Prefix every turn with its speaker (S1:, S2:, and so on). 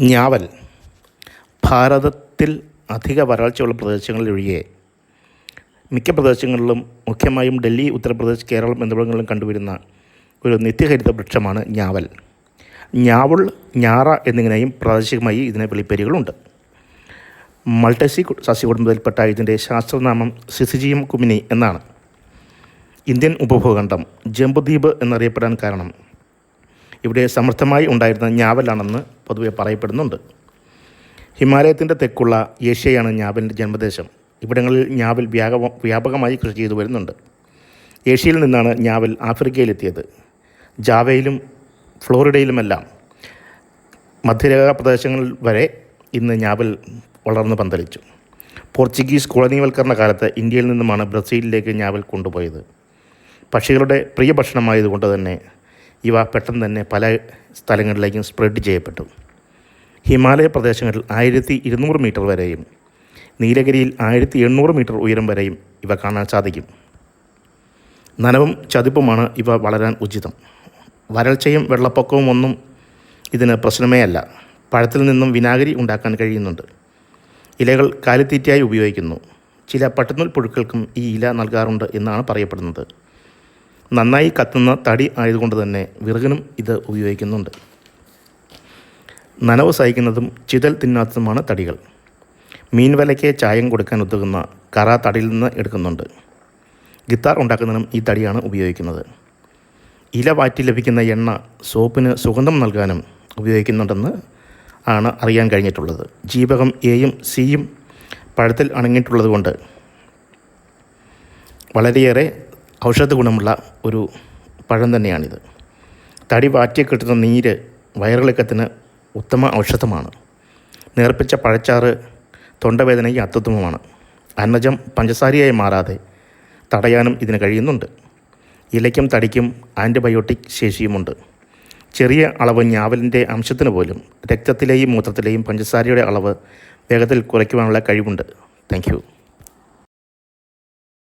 S1: ഞാവൽ. ഭാരതത്തിൽ അധിക വരൾച്ചയുള്ള പ്രദേശങ്ങളിലൊഴികെ മിക്ക പ്രദേശങ്ങളിലും മുഖ്യമായും ഡൽഹി ഉത്തർപ്രദേശ് കേരളം എന്നിവിടങ്ങളിലും കണ്ടുവരുന്ന ഒരു നിത്യഹരിത വൃക്ഷമാണ് ഞാവൽ. ഞാവുൾ ഞാറ എന്നിങ്ങനെയും പ്രാദേശികമായി ഇതിന് വിളിപ്പേരുകളുണ്ട്. മൾട്ടസി സസ്യകുടുംബത്തിൽപ്പെട്ട ഇതിന്റെ ശാസ്ത്രനാമം സിസിജിയം കുമിനി എന്നാണ്. ഇന്ത്യൻ ഉപഭൂഖണ്ഡം ജംബുദ്വീപ് എന്നറിയപ്പെടാൻ കാരണം. ഇവിടെ സമൃദ്ധമായി ഉണ്ടായിരുന്ന ഞാവലാണെന്ന് പൊതുവെ പറയപ്പെടുന്നുണ്ട്. ഹിമാലയത്തിന്റെ തെക്കുള്ള ഏഷ്യയാണ് ഞാവലിന്റെ ജന്മദേശം. ഇവിടങ്ങളിൽ ഞാവൽ വ്യാപക വ്യാപകമായി കൃഷി ചെയ്തു വരുന്നുണ്ട്. ഏഷ്യയിൽ നിന്നാണ് ഞാവൽ ആഫ്രിക്കയിലെത്തിയത്. ജാവയിലും ഫ്ലോറിഡയിലുമെല്ലാം മധ്യരേഖാ പ്രദേശങ്ങളിൽ വരെ ഇന്ന് ഞാവൽ വളർന്നു പന്തലിച്ചു. പോർച്ചുഗീസ് കോളനിവൽക്കരണ കാലത്ത് ഇന്ത്യയിൽ നിന്നുമാണ് ബ്രസീലിലേക്ക് ഞാവൽ കൊണ്ടുപോയത്. പക്ഷികളുടെ പ്രിയ ഭക്ഷണമായതുകൊണ്ട് തന്നെ ഇവ പെട്ടെന്ന് തന്നെ പല സ്ഥലങ്ങളിലേക്കും സ്പ്രെഡ് ചെയ്യപ്പെട്ടു. ഹിമാലയ പ്രദേശങ്ങളിൽ ആയിരത്തി ഇരുന്നൂറ് മീറ്റർ വരെയും നീലഗിരിയിൽ ആയിരത്തി എണ്ണൂറ് മീറ്റർ ഉയരം വരെയും ഇവ കാണാൻ സാധിക്കും. നനവും ചതുപ്പുമാണ് ഇവ വളരാൻ ഉചിതം. വരൾച്ചയും വെള്ളപ്പൊക്കവും ഒന്നും ഇതിന് പ്രശ്നമേ അല്ല. പഴത്തിൽ നിന്നും വിനാഗിരി ഉണ്ടാക്കാൻ കഴിയുന്നുണ്ട്. ഇലകൾ കാലിത്തീറ്റയായി ഉപയോഗിക്കുന്നു. ചില പട്ടുനൂൽ പുഴുക്കൾക്കും ഈ ഇല നൽകാറുണ്ട് എന്നാണ് പറയപ്പെടുന്നത്. നന്നായി കത്തുന്ന തടി ആയതുകൊണ്ട് തന്നെ വിറകിനും ഇത് ഉപയോഗിക്കുന്നുണ്ട്. നനവ് സഹിക്കുന്നതും ചിതൽ തിന്നാത്തതുമാണ് തടികൾ. മീൻ വലയ്ക്ക് ചായം കൊടുക്കാൻ ഉതകുന്ന കറ തടിയിൽ നിന്ന് എടുക്കുന്നുണ്ട്. ഗിത്താർ ഉണ്ടാക്കുന്നതിനും ഈ തടിയാണ് ഉപയോഗിക്കുന്നത്. ഇല വാറ്റി ലഭിക്കുന്ന എണ്ണ സോപ്പിന് സുഗന്ധം നൽകാനും ഉപയോഗിക്കുന്നുണ്ടെന്ന് ആണ് അറിയാൻ കഴിഞ്ഞിട്ടുള്ളത്. ജീവകം എയും സിയും പഴത്തിൽ അണങ്ങിയിട്ടുള്ളത് കൊണ്ട് വളരെയേറെ ഔഷധ ഗുണമുള്ള ഒരു പഴം തന്നെയാണിത്. തടി വാറ്റി കിട്ടുന്ന നീര് വയറിളക്കത്തിന് ഉത്തമ ഔഷധമാണ്. നേർപ്പിച്ച പഴച്ചാറ് തൊണ്ടവേദനയ്ക്ക് അത്യുത്തമമാണ്. അന്നജം പഞ്ചസാരയായി മാറാതെ തടയാനും ഇതിന് കഴിയുന്നുണ്ട്. ഇലയ്ക്കും തടിക്കും ആന്റിബയോട്ടിക് ശേഷിയുമുണ്ട്. ചെറിയ അളവ് ഞാവലിന്റെ അംശത്തിന് പോലും രക്തത്തിലെയും മൂത്രത്തിലെയും പഞ്ചസാരയുടെ അളവ് വേഗത്തിൽ കുറയ്ക്കുവാനുള്ള കഴിവുണ്ട്. താങ്ക്